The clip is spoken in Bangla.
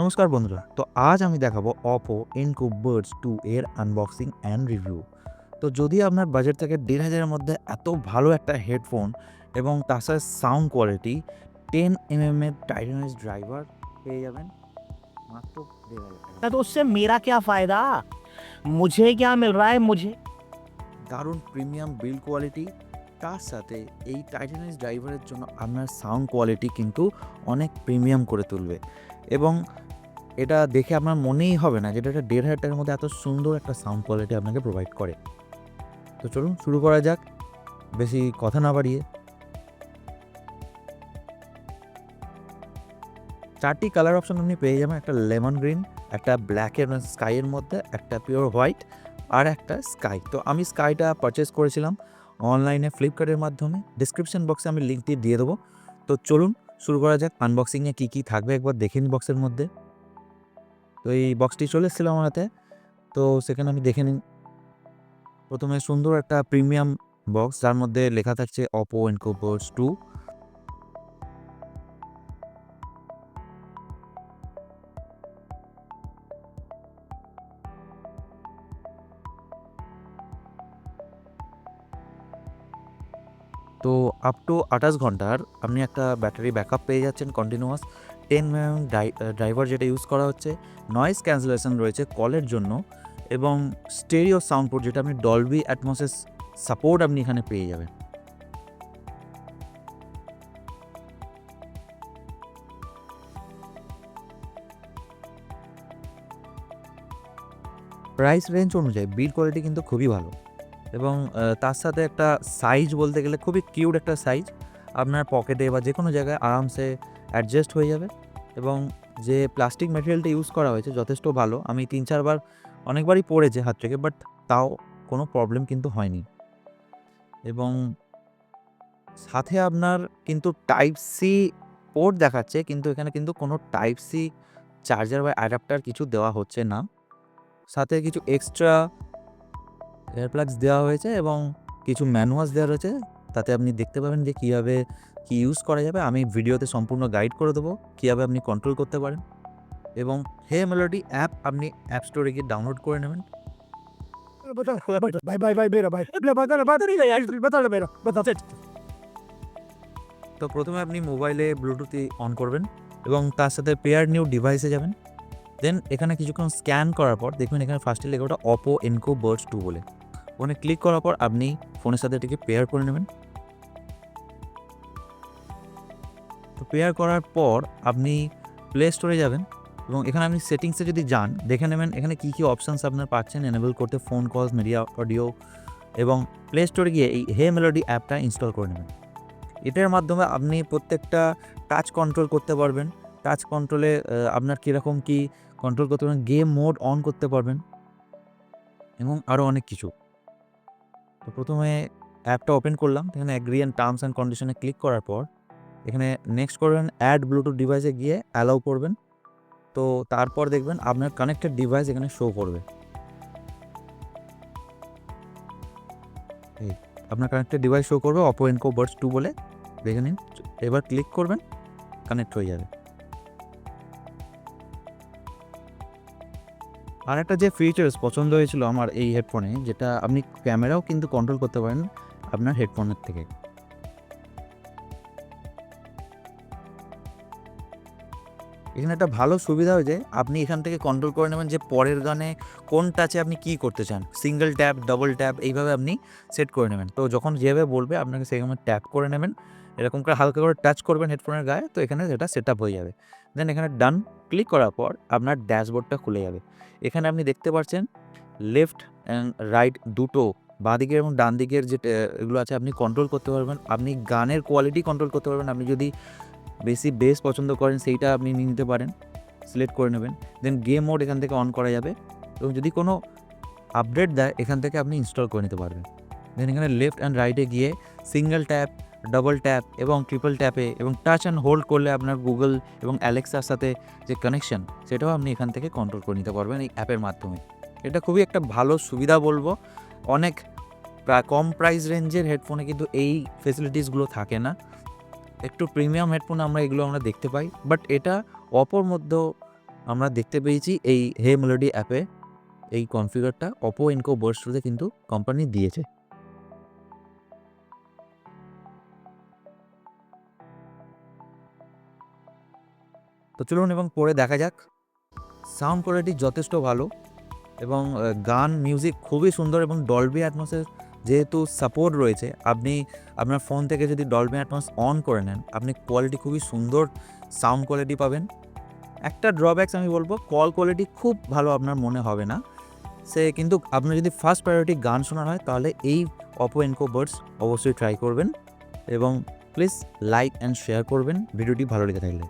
নমস্কার বন্ধুরা তো আজ আমি দেখাবো অপো এনকো বার্ডস টু এর আনবক্সিং অ্যান্ড রিভিউ তো যদি আপনার বাজেট থেকে দেড় হাজারের মধ্যে এত ভালো একটা হেডফোন এবং তার সাথে sound quality ten M M এর টাইটানাইজ ড্রাইভার পেয়ে যাবেন মাত্র দেড় হাজার টাকা तो उससे मेरा क्या फायदा मुझे क्या मिल रहा है मुझे দারুণ প্রিমিয়াম বিল্ড কোয়ালিটি তার সাথে এই টাইটানাইজ ড্রাইভারের জন্য আপনার সাউন্ড কোয়ালিটি কিন্তু অনেক প্রিমিয়াম করে তুলবে। এবং এটা দেখে আপনার মনেই হবে না যেটা একটা দেড় হাজার টাকার মধ্যে এত সুন্দর একটা সাউন্ড কোয়ালিটি আপনাকে প্রোভাইড করে। তো চলুন, শুরু করা যাক। বেশি কথা না বাড়িয়ে। চারটি কালার অপশন আপনি পেয়ে যাবেন, একটা লেমন গ্রিন একটা ব্ল্যাক ব্ল্যাকের স্কাইয়ের মধ্যে, একটা পিওর হোয়াইট আর একটা স্কাই তো আমি স্কাইটা পারচেস করেছিলাম। অনলাইনে ফ্লিপকার্টের মাধ্যমে ডিসক্রিপশন বক্সে আমি লিঙ্কটি দিয়ে দেবো। তো চলুন, শুরু করা যাক আনবক্সিংয়ে কী কী থাকবে, একবার দেখে নিন বক্সের মধ্যে। তো এই বক্সটি চলে এসেছিল আমার হাতে। তো সেখানে আমি দেখে নিন প্রথমে সুন্দর একটা প্রিমিয়াম বক্স যার মধ্যে লেখা থাকছে অপো এনকো বার্ডস টু তো আপ টু আঠাশ ঘণ্টার আপনি একটা ব্যাটারি ব্যাকআপ পেয়ে যাচ্ছেন কন্টিনিউয়াস টেন এম ড্রাইভার যেটা ইউজ করা হচ্ছে নয়েজ ক্যান্সেলেশন রয়েছে কলের জন্য এবং স্টেরিও সাউন্ড পোর্ট যেটা আপনি ডলবি অ্যাটমসেস সাপোর্ট আপনি এখানে পেয়ে যাবেন। প্রাইস রেঞ্জ অনুযায়ী বিল কোয়ালিটি কিন্তু খুবই ভালো। এবং তার সাথে একটা সাইজ বলতে গেলে খুবই কিউট একটা সাইজ আপনার পকেটে বা যে কোনো জায়গায় আরামসে অ্যাডজাস্ট হয়ে যাবে এবং যে প্লাস্টিক ম্যাটেরিয়ালটা ইউজ করা হয়েছে যথেষ্ট ভালো। আমি তিন চারবার অনেকবারই পড়েছে হাত থেকে বাট তাও কোনো প্রবলেম কিন্তু হয়নি। এবং সাথে আপনার কিন্তু টাইপ সি পোর্ট দেখাচ্ছে, কিন্তু এখানে কিন্তু কোনো টাইপ সি চার্জার বা অ্যাডাপ্টার কিছু দেওয়া হচ্ছে না। সাথে কিছু এক্সট্রা এয়ারপ্লাগস দেওয়া হয়েছে এবং কিছু ম্যানুয়ালস দেওয়া রয়েছে। তাতে আপনি দেখতে পাবেন যে কীভাবে কী ইউজ করা যাবে। আমি ভিডিওতে সম্পূর্ণ গাইড করে দেবো কীভাবে আপনি কন্ট্রোল করতে পারেন। এবং হে মেলোডি অ্যাপ আপনি অ্যাপ স্টোরে গিয়ে ডাউনলোড করে নেবেন। তো প্রথমে আপনি মোবাইলে ব্লুটুথ অন করবেন এবং তার সাথে পেয়ার নিউ ডিভাইসে যাবেন। দেন এখানে কিছুক্ষণ স্ক্যান করার পর দেখবেন এখানে ফার্স্টে লেখা ওটা অপো এনকো বার্ডস টু বলে। ওখানে ক্লিক করার পর আপনি ফোনের সাথে এটিকে পেয়ার করে নেবেন। তো পেয়ার করার পর আপনি প্লে স্টোরে যাবেন এবং এখানে আপনি সেটিংসে যদি যান, দেখে নেবেন এখানে কী কী অপশানস আপনার পাচ্ছেন এনেবল করতে ফোন কলস মিডিয়া অডিও এবং প্লে স্টোরে গিয়ে এই হে মেলোডি অ্যাপটা ইনস্টল করে নেবেন। এটার মাধ্যমে আপনি প্রত্যেকটা টাচ কন্ট্রোল করতে পারবেন। টাচ কন্ট্রোলে আপনার কীরকম কী কন্ট্রোল করতে পারবেন গেম মোড অন করতে পারবেন এবং আরও অনেক কিছু। তো প্রথমে অ্যাপটা ওপেন করলাম, এখানে অ্যাগ্রি অ্যান্ড টার্মস অ্যান্ড কন্ডিশনে ক্লিক করার পর, এখানে নেক্সট করবেন অ্যাড ব্লুটুথ ডিভাইসে গিয়ে অ্যালাউ করবেন। তো তারপর দেখবেন আপনার কানেক্টেড ডিভাইস এখানে শো করবে। এই, আপনার কানেক্টেড ডিভাইস শো করবে অপো এনকো বার্ডস টু বলে, দেখে নিন। এবার ক্লিক করবেন কানেক্ট হয়ে যাবে। আর একটা যে ফিচার্স পছন্দ হয়েছিল আমার এই হেডফোনে যেটা আপনি ক্যামেরাও কিন্তু কন্ট্রোল করতে পারেন আপনার হেডফোনের থেকে। এখানে একটা ভালো সুবিধা হয়েছে আপনি এখান থেকে কন্ট্রোল করে নেবেন যে পরের গানে কোন টাচে আপনি কি করতে চান। সিঙ্গেল ট্যাপ ডবল ট্যাপ এইভাবে আপনি সেট করে নেবেন। তো যখন যেভাবে বলবে, আপনাকে সেখানে ট্যাপ করে নেবেন। এরকম করে হালকা করে টাচ করবেন হেডফোনের গায়ে, তো এখানে সেটা সেট হয়ে যাবে। দেন এখানে ডান ক্লিক করার পর আপনার ড্যাশবোর্ডটা খুলে যাবে। এখানে আপনি দেখতে পাচ্ছেন লেফট অ্যান্ড রাইট দুটো বাঁ দিকের এবং ডান দিকের যে, এগুলো আছে আপনি কন্ট্রোল করতে পারবেন। আপনি গানের কোয়ালিটি কন্ট্রোল করতে পারবেন। আপনি যদি বেশি বেস পছন্দ করেন, সেইটা আপনি নিয়ে নিতে পারেন। সিলেক্ট করে নেবেন। দেন গেম মোড এখান থেকে অন করা যাবে। এবং যদি কোনো আপডেট দেয়, এখান থেকে আপনি ইনস্টল করে নিতে পারবেন। দেন এখানে লেফট অ্যান্ড রাইটে গিয়ে সিঙ্গেল ট্যাপ ডবল ট্যাপ এবং ট্রিপল ট্যাপে এবং টাচ অ্যান্ড হোল্ড করলে আপনার গুগল এবং অ্যালেক্সার সাথে যে কানেকশন সেটাও আপনি এখান থেকে কন্ট্রোল করে নিতে পারবেন এই অ্যাপের মাধ্যমে। এটা খুবই একটা ভালো সুবিধা বলব। অনেক প্রায় কম প্রাইস রেঞ্জের হেডফোনে কিন্তু এই ফেসিলিটিসগুলো থাকে না। একটু প্রিমিয়াম হেডফোন আমরা এগুলো আমরা দেখতে পাই। বাট এটা অপর মধ্যেও আমরা দেখতে পেয়েছি এই হে মেলোডি অ্যাপে এই কনফিগারটা অপো এনকো বার্স্টতে কিন্তু কোম্পানি দিয়েছে। তো চলুন এবং পরে দেখা যাক। সাউন্ড কোয়ালিটি যথেষ্ট ভালো এবং গান মিউজিক খুবই সুন্দর এবং ডলবি অ্যাটমসের যেহেতু সাপোর্ট রয়েছে, আপনি আপনার ফোন থেকে যদি ডলবি অ্যাটমস অন করে নেন, আপনি কোয়ালিটি খুবই সুন্দর সাউন্ড কোয়ালিটি পাবেন। একটা ড্রব্যাকস আমি বলব কল কোয়ালিটি খুব ভালো আপনার মনে হবে না। সে কিন্তু আপনার যদি ফার্স্ট প্রায়োরিটি গান শোনার হয়, তাহলে এই অপো এনকো বার্ডস অবশ্যই ট্রাই করবেন এবং প্লিজ লাইক অ্যান্ড শেয়ার করবেন, ভিডিওটি ভালো লেগে থাকলে।